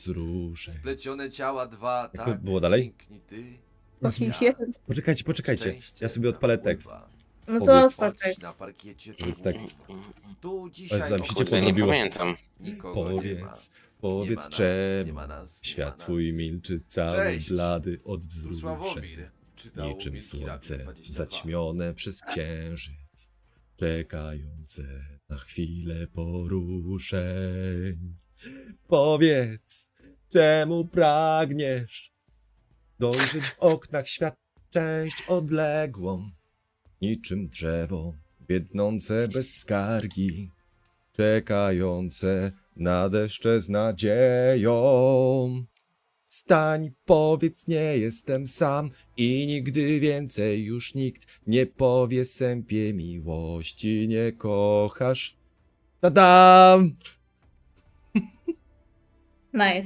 wzruszeń. Splecione ciała dwa, Jak tak było dalej? piękni ty. Poczekajcie, poczekajcie. Ja sobie odpalę tekst. No to Powiedz. otwórz Choć tekst. parkiecie jest tekst. Tu dzisiaj Ale Kurde, nie porobiło. pamiętam. nikogo nie ma. Powiedz, Nie ma powiedz nas, nie czemu. ma nas, nie ma Świat nas. twój milczy, cały Cześć. blady od Tu wzruszeń. Sławomir. Czytał Niczym słońce 22. zaćmione przez księżyc, czekające na chwilę poruszeń. Powiedz, czemu pragniesz dojrzeć w oknach świat część odległą, niczym drzewo biednące bez skargi, czekające na deszcze z nadzieją. Stań, powiedz, nie jestem sam i nigdy więcej już nikt nie powie sępie miłości nie kochasz. Tadam! Nice.